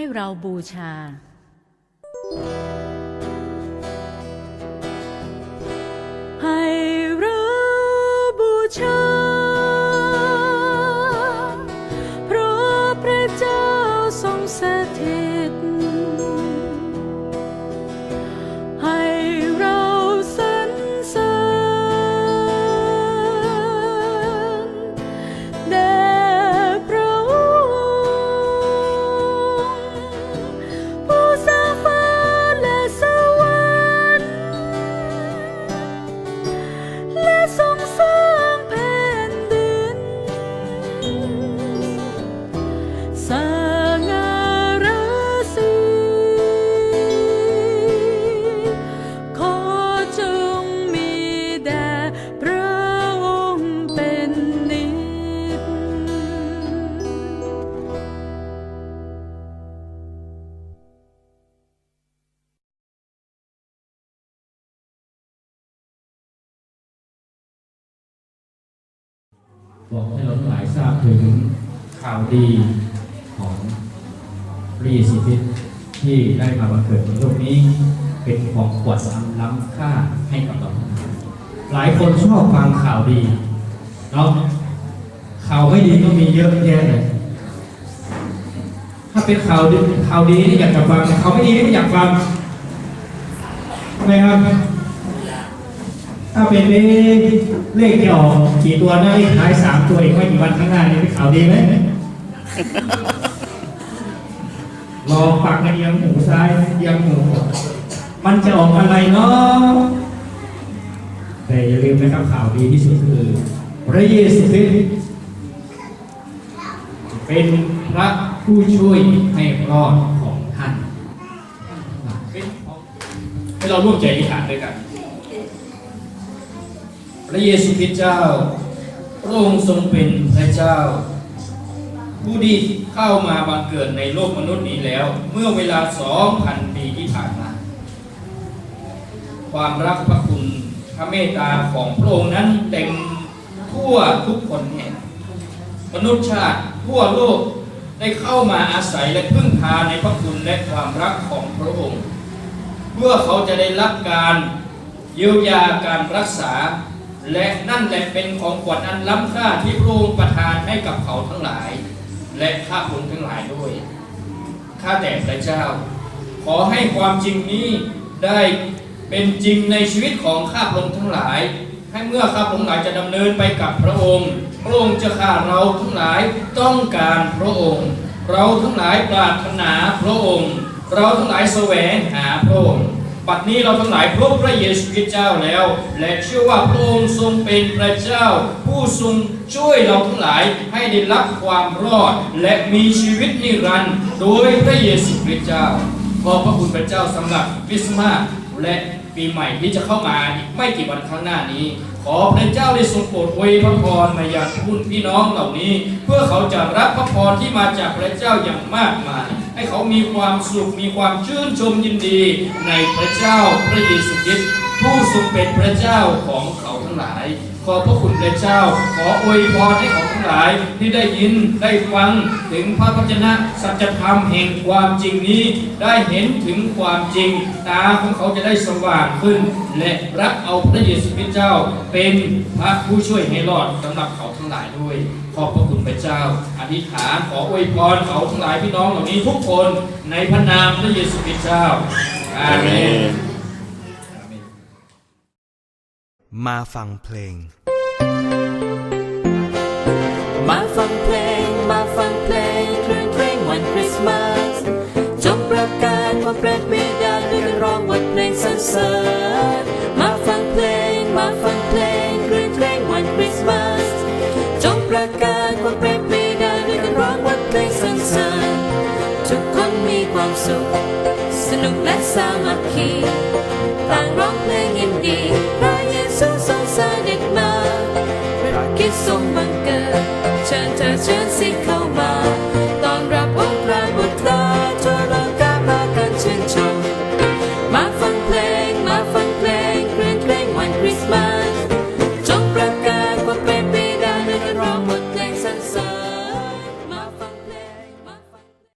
ให้เราบูชา บอกให้เราทั้งหลายทราบถึงข่าวดีของพระเยซูคริสต์ที่ได้มาบังเกิดในโลกนี้ เป็นของขวัญอันล้ำค่าให้กับเราหลายคนชอบฟังข่าวดีเนาะข่าวไม่ดีก็มีเยอะแยะเลยถ้าเป็นข่าวดีข่าวดีอยากจะฟังข่าวไม่ดีไม่อยากฟังทำไมครับ ถ้าเป็นเลขเลขที่ออกกี่ตัวนะเลขท้ายสามตัวอีกไม่กี่วันข้างหน้านี่เป็นข่าวดีไหมรอปักกันเอียังหูซ้ายเอียังหูขวามันจะออกอะไรเนาะแต่อย่าลืมนะครับข่าวดีที่สุดคือพระเยซูคริสต์เป็นพระผู้ช่วยให้รอดของท่านให้เราร่วมใจอธิษฐานด้วยกัน พระเยซูคริสต์เจ้า พระองค์ทรงเป็นพระเจ้า ผู้ที่เข้ามาบังเกิดในโลกมนุษย์นี้แล้ว เมื่อเวลา2,000ปีที่ผ่านมา ความรักพระคุณพระเมตตาของพระองค์นั้นเต็มทั่วทุกคนแห่งมนุษยชาติทั่วโลกได้เข้ามาอาศัยและพึ่งพาในพระคุณและความรักของพระองค์ เพื่อเขาจะได้รับการเยียวยาการรักษา และนั่นแหละเป็นของขวัญอันล้ำค่าที่พระองค์ประทานให้กับเขาทั้งหลาย และข้าพงทั้งหลายด้วย ข้าแต่พระเจ้า ขอให้ความจริงนี้ได้เป็นจริงในชีวิตของข้าพงทั้งหลาย ให้เมื่อข้าพงทั้งหลายจะดำเนินไปกับพระองค์ พระองค์จะข้าเราทั้งหลายต้องการพระองค์ เราทั้งหลายปรารถนาพระองค์ เราทั้งหลายแสวงหาพระองค์ ปัจนี้เราทั้งหลายพบพระเยซูคริสต์เจ้าแล้ว และเชื่อว่าพระองค์ทรงเป็นพระเจ้า ผู้ทรงช่วยเราทั้งหลายให้ได้รับความรอด และมีชีวิตนิรันดร์โดยพระเยซูคริสต์เจ้าขอบพระคุณพระเจ้าสำหรับคริสต์มาสและปีใหม่ที่จะเข้ามาอีกไม่กี่วันข้างหน้านี้ อพระเจ้าได้ทรงโปรดอวยพระพรมายังคุณพี่น้องเหล่านี้ เพื่อเขาจะรับพระพรที่มาจากพระเจ้าอย่างมากมาย ให้เขามีความสุขมีความชื่นชมยินดี ในพระเจ้าพระเยซูคริสต์ผู้ทรงเป็นพระเจ้าของเขาทั้งหลาย ขอพระคุณพระเจ้า ขออวยพรให้เขาทั้งหลายที่ได้ยินได้ฟังถึงพระวจนะสัจธรรมแห่งความจริงนี้ ได้เห็นถึงความจริง ตาของเขาจะได้สว่างขึ้น และรับเอาพระเยซูคริสต์เจ้า เป็นพระผู้ช่วยให้รอดสำหรับเขาทั้งหลายด้วย ขอบพระคุณพระเจ้า อธิษฐานขออวยพรเขาทั้งหลายพี่น้องเหล่านี้ทุกคนในพระนามพระเยซูคริสต์เจ้าอาเมน มาฟังเพลง มาฟังเพลง มาฟังเพลงคลื่นเพลงวันคริสต์มาสจงประกาศความเปรตบิดาด้วยกันร้องบทเพลงสรรเสริญมาฟังเพลง มาฟังเพลงคลื่นเพลงวันคริสต์มาสจงประกาศความเปรตบิดาด้วยกันร้องบทเพลงสรรเสริญทุกคนมีความสุข สนุกและสามัคคีต่างร้องเพลงยินดี sun